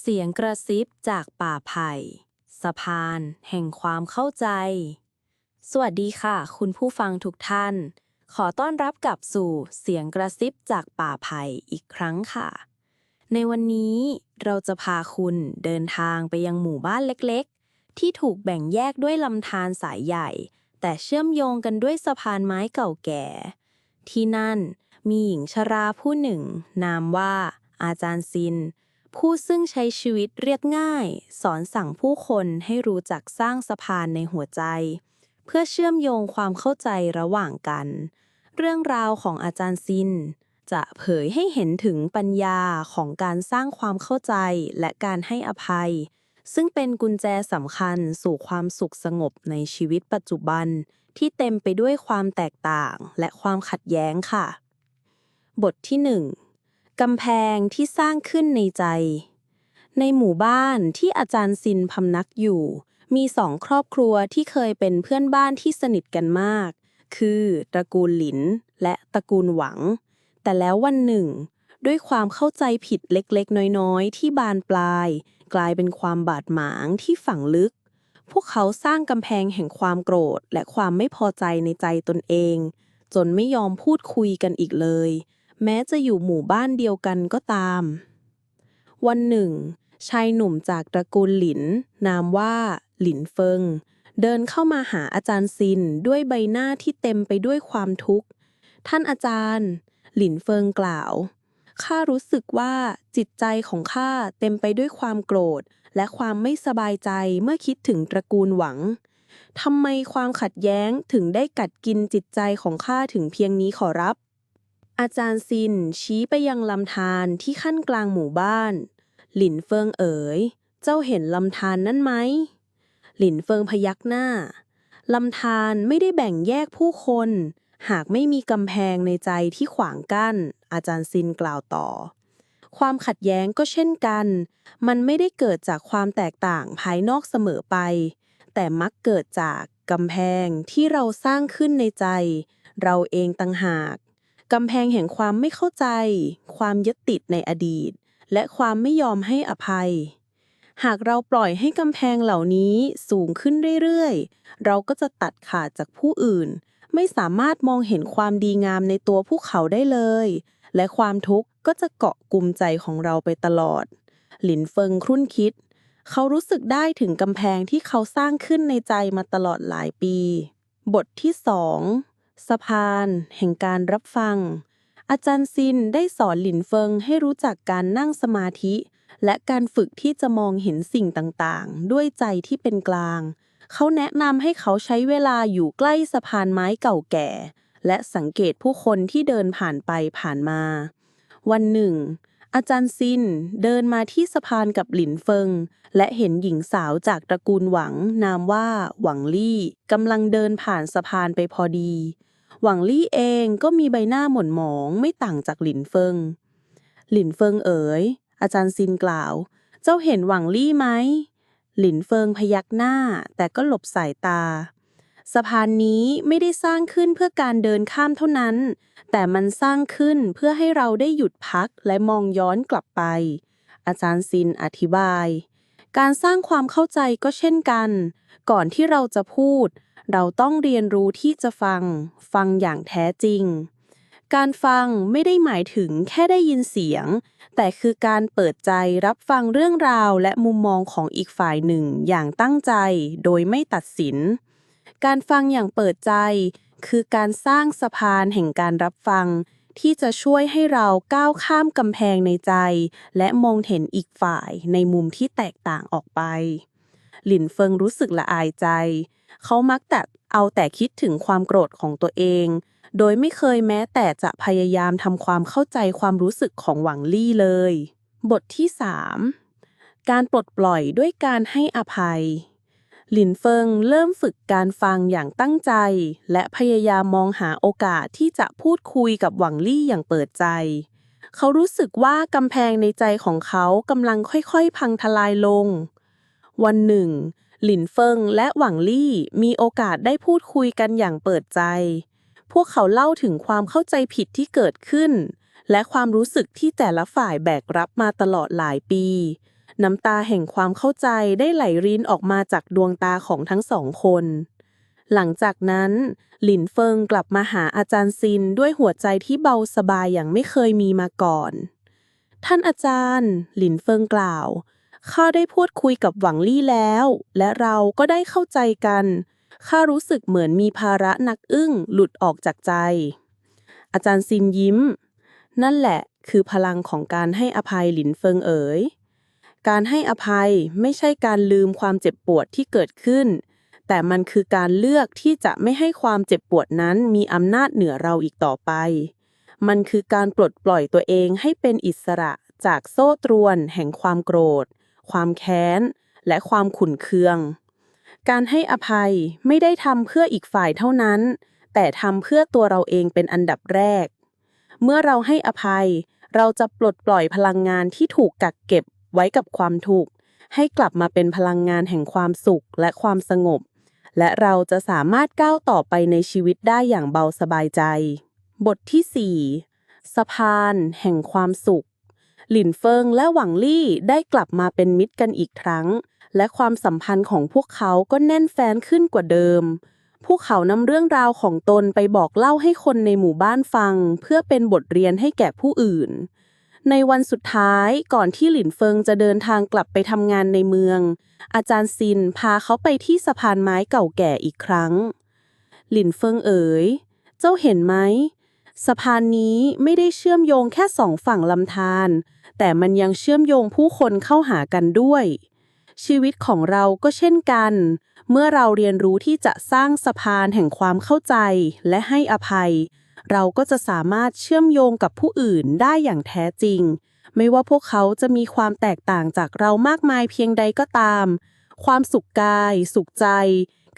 เสียงกระซิบจากป่าไผ่สะพาน แห่งความเข้าใจ สวัสดีค่ะ คุณผู้ฟังทุกท่าน ขอต้อนรับกลับสู่เสียงกระซิบจากป่าไผ่อีกครั้งค่ะ ในวันนี้เราจะพาคุณเดินทางไปยังหมู่บ้านเล็กๆ ที่ถูกแบ่งแยกด้วยลำธารสายใหญ่ แต่เชื่อมโยงกันด้วยสะพานไม้เก่าแก่ ที่นั่นมีหญิงชราผู้หนึ่ง นามว่าอาจารย์ซิน ผู้ซึ่งใช้ชีวิตเรียบง่าย สอนสั่งผู้คนให้รู้จักสร้างสะพานในหัวใจ เพื่อเชื่อมโยงความเข้าใจระหว่างกัน เรื่องราวของอาจารย์ซิน จะเผยให้เห็นถึงปัญญาของการสร้างความเข้าใจและการให้อภัย ซึ่งเป็นกุญแจสำคัญสู่ความสุขสงบในชีวิตปัจจุบัน ที่เต็มไปด้วยความแตกต่างและความขัดแย้งค่ะ บทที่หนึ่ง กำแพงที่สร้างขึ้นในใจ ในหมู่บ้านที่อาจารย์ซินพำนักอยู่ มีสองครอบครัวที่เคยเป็นเพื่อนบ้านที่สนิทกันมาก คือตระกูลหลินและตระกูลหวัง แต่แล้ววันหนึ่ง ด้วยความเข้าใจผิดเล็กๆ น้อยๆ ที่บานปลาย กลายเป็นความบาดหมางที่ฝังลึก พวกเขาสร้างกำแพงแห่งความโกรธและความไม่พอใจในใจตนเอง จนไม่ยอมพูดคุยกันอีกเลย แม้จะอยู่หมู่บ้านเดียวกันก็ตาม วันหนึ่ง ชายหนุ่มจากตระกูลหลิน นามว่าหลินเฟิง เดินเข้ามาหาอาจารย์ซินด้วยใบหน้าที่เต็มไปด้วยความทุกข์ ท่านอาจารย์ หลินเฟิงกล่าว ข้ารู้สึกว่าจิตใจของข้าเต็มไปด้วยความโกรธ และความไม่สบายใจเมื่อคิดถึงตระกูลหวังทำไมความขัดแย้งถึงได้กัดกินจิตใจของข้าถึงเพียงนี้ขอรับ อาจารย์ซินชี้ไปยังลำธารที่ขั้นกลางหมู่บ้าน หลินเฟิงเอ๋ย เจ้าเห็นลำธารนั่นไหม หลินเฟิงพยักหน้า ลำธารไม่ได้แบ่งแยกผู้คน หากไม่มีกำแพงในใจที่ขวางกั้น อาจารย์ซินกล่าวต่อ ความขัดแย้งก็เช่นกัน มันไม่ได้เกิดจากความแตกต่างภายนอกเสมอไป แต่มักเกิดจากกำแพงที่เราสร้างขึ้นในใจ เราเองต่างหาก กำแพงแห่งความไม่เข้าใจ ความยึดติดในอดีต และความไม่ยอมให้อภัย หากเราปล่อยให้กำแพงเหล่านี้สูงขึ้นเรื่อยๆ เราก็จะตัดขาดจากผู้อื่น ไม่สามารถมองเห็นความดีงามในตัวพวกเขาได้เลย และความทุกข์ก็จะเกาะกลุ่มใจของเราไปตลอด หลินเฟิงครุ่นคิด เขารู้สึกได้ถึงกำแพงที่เขาสร้างขึ้นในใจมาตลอดหลายปี บทที่สอง สะพาน แห่งการรับฟัง อาจารย์ซินได้สอนหลินเฟิงให้รู้จักการนั่งสมาธิ และการฝึกที่จะมองเห็นสิ่งต่างๆ ด้วยใจที่เป็นกลาง เขาแนะนำให้เขาใช้เวลาอยู่ใกล้สะพานไม้เก่าแก่ และสังเกตผู้คนที่เดินผ่านไปผ่านมา วันหนึ่ง อาจารย์ซินเดินมาที่สะพานกับหลินเฟิง และเห็นหญิงสาวจากตระกูลหวัง นามว่าหวังลี่กำลังเดินผ่านสะพานไปพอดี หวังลี่เองก็มีใบหน้าหม่นหมองไม่ต่างจากหลินเฟิง หลินเฟิงเอ๋ย อาจารย์ซินกล่าว เจ้าเห็นหวังลี่ไหม หลินเฟิงพยักหน้าแต่ก็หลบสายตา สะพานนี้ไม่ได้สร้างขึ้นเพื่อการเดินข้ามเท่านั้น แต่มันสร้างขึ้นเพื่อให้เราได้หยุดพักและมองย้อนกลับไป อาจารย์ซินอธิบาย การสร้างความเข้าใจก็เช่นกัน ก่อนที่เราจะพูด เราต้องเรียนรู้ที่จะฟัง ฟังอย่างแท้จริง การฟังไม่ได้หมายถึงแค่ได้ยินเสียง แต่คือการเปิดใจรับฟังเรื่องราวและมุมมองของอีกฝ่ายหนึ่งอย่างตั้งใจ โดยไม่ตัดสิน การฟังอย่างเปิดใจ คือการสร้างสะพานแห่งการรับฟัง ที่จะช่วยให้เราก้าวข้ามกำแพงในใจ และมองเห็นอีกฝ่ายในมุมที่แตกต่างออกไป หลินเฟิงรู้สึกละอายใจ เขามักแต่เอาแต่คิดถึงความโกรธของตัวเอง โดยไม่เคยแม้แต่จะพยายามทำความเข้าใจความรู้สึกของหวังลี่เลย บทที่ 3 การปลดปล่อยด้วยการให้อภัย หลินเฟิงเริ่มฝึกการฟังอย่างตั้งใจ และพยายามมองหาโอกาสที่จะพูดคุยกับหวังลี่อย่างเปิดใจ เขารู้สึกว่ากำแพงในใจของเขากำลังค่อยๆ พังทลายลง วันหนึ่ง หลินเฟิงและหวังลี่มีโอกาสได้พูดคุยกันอย่างเปิดใจ พวกเขาเล่าถึงความเข้าใจผิดที่เกิดขึ้น และความรู้สึกที่แต่ละฝ่ายแบกรับมาตลอดหลายปี น้ำตาแห่งความเข้าใจได้ไหลรินออกมาจากดวงตาของทั้งสองคน หลังจากนั้น หลินเฟิงกลับมาหาอาจารย์ซินด้วยหัวใจที่เบาสบายอย่างไม่เคยมีมาก่อน ท่านอาจารย์ หลินเฟิงกล่าวข้าได้พูดคุยกับหวังลี่แล้ว และเราก็ได้เข้าใจกันข้ารู้สึกเหมือนมีภาระหนักอึ้งหลุดออกจากใจ อาจารย์ซินยิ้ม นั่นแหละคือพลังของการให้อภัยหลินเฟิงเอ๋ย การให้อภัยไม่ใช่การลืมความเจ็บปวดที่เกิดขึ้น แต่มันคือการเลือกที่จะไม่ให้ความเจ็บปวดนั้นมีอำนาจเหนือเราอีกต่อไป มันคือการปลดปล่อยตัวเองให้เป็นอิสระจากโซ่ตรวน แห่งความโกรธ ความแค้น และความขุ่นเคือง การให้อภัยไม่ได้ทำเพื่ออีกฝ่ายเท่านั้น แต่ทำเพื่อตัวเราเองเป็นอันดับแรก เมื่อเราให้อภัย เราจะปลดปล่อยพลังงานที่ถูกกักเก็บ ไว้กับความทุกข์ให้กลับมาเป็นพลังงานแห่งความสุขและความสงบ และเราจะสามารถก้าวต่อไปในชีวิตได้อย่างเบาสบายใจ บทที่ 4 สะพาน แห่งความสุข หลินเฟิงและหวังลี่ได้กลับมาเป็นมิตรกันอีกครั้ง และความสัมพันธ์ของพวกเขาก็แน่นแฟ้นขึ้นกว่าเดิมพวกเขานำเรื่องราวของตนไปบอกเล่าให้คนในหมู่บ้านฟัง เพื่อเป็นบทเรียนให้แก่ผู้อื่น ในวันสุดท้ายก่อนที่หลินเฟิงจะเดินทางกลับไปทำงานในเมือง อาจารย์ซินพาเขาไปที่สะพานไม้เก่าแก่อีกครั้ง หลินเฟิงเอ๋ย เจ้าเห็นไหมสะพานนี้ไม่ได้เชื่อมโยงแค่สองฝั่งลำธารแต่มันยังเชื่อมโยงผู้คนเข้าหากันด้วย ชีวิตของเราก็เช่นกัน เมื่อเราเรียนรู้ที่จะสร้างสะพานแห่งความเข้าใจและให้อภัย เราก็จะสามารถเชื่อมโยงกับผู้อื่นได้อย่างแท้จริง ไม่ว่าพวกเขาจะมีความแตกต่างจากเรามากมายเพียงใดก็ตาม ความสุขกาย สุขใจ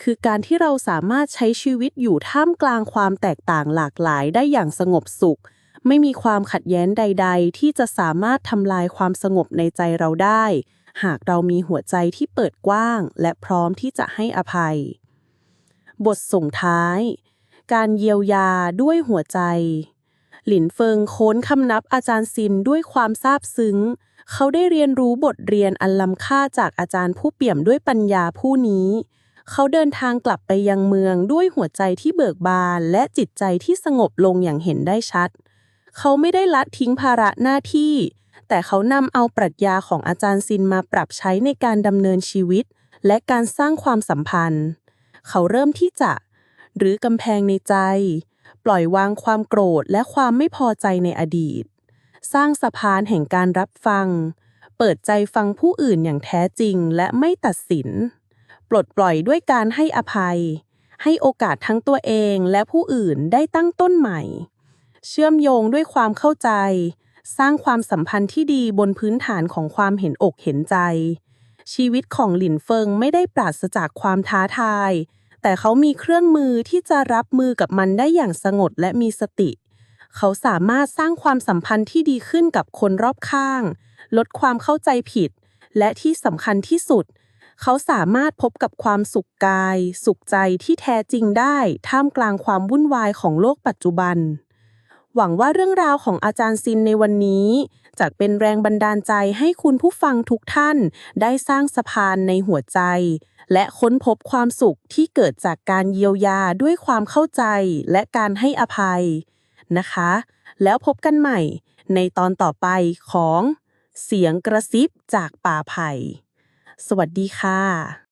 คือการที่เราสามารถใช้ชีวิตอยู่ท่ามกลางความแตกต่างหลากหลายได้อย่างสงบสุข ไม่มีความขัดแย้งใด ๆ ที่จะสามารถทำลายความสงบในใจเราได้ หากเรามีหัวใจที่เปิดกว้าง และพร้อมที่จะให้อภัย บทส่งท้าย การเยียวยาด้วยหัวใจ หลินเฟิงโค้นคำนับอาจารย์ซินด้วยความซาบซึ้ง เขาได้เรียนรู้บทเรียนอันล้ำค่าจากอาจารย์ผู้เปี่ยมด้วยปัญญาผู้นี้ เขาเดินทางกลับไปยังเมืองด้วยหัวใจที่เบิกบานและจิตใจที่สงบลงอย่างเห็นได้ชัด เขาไม่ได้ละทิ้งภาระหน้าที่ แต่เขานำเอาปรัชญาของอาจารย์ซินมาปรับใช้ในการดำเนินชีวิต และการสร้างความสัมพันธ์ เขาเริ่มที่จะ หรือกำแพงในใจ ปล่อยวางความโกรธและความไม่พอใจในอดีต สร้างสะพานแห่งการรับฟัง เปิดใจฟังผู้อื่นอย่างแท้จริงและไม่ตัดสิน ปลดปล่อยด้วยการให้อภัย ให้โอกาสทั้งตัวเองและผู้อื่นได้ตั้งต้นใหม่ เชื่อมโยงด้วยความเข้าใจ สร้างความสัมพันธ์ที่ดีบนพื้นฐานของความเห็นอกเห็นใจชีวิตของหลินเฟิงไม่ได้ปราศจากความท้าทาย แต่เขามีเครื่องมือที่จะรับมือกับมันได้อย่างสงบและมีสติ เขาสามารถสร้างความสัมพันธ์ที่ดีขึ้นกับคนรอบข้าง ลดความเข้าใจผิด และที่สำคัญที่สุด เขาสามารถพบกับความสุขกาย สุขใจที่แท้จริงได้ ท่ามกลางความวุ่นวายของโลกปัจจุบัน หวังว่าเรื่องราวของอาจารย์ซินในวันนี้ จะเป็นแรงบันดาลใจให้คุณผู้ฟังทุกท่าน ได้สร้างสะพานในหัวใจ และค้นพบความสุขที่เกิดจากการเยียวยาด้วยความเข้าใจและการให้อภัยนะคะ แล้วพบกันใหม่ ในตอนต่อไปของเสียงกระซิบจากป่าไผ่ สวัสดีค่ะ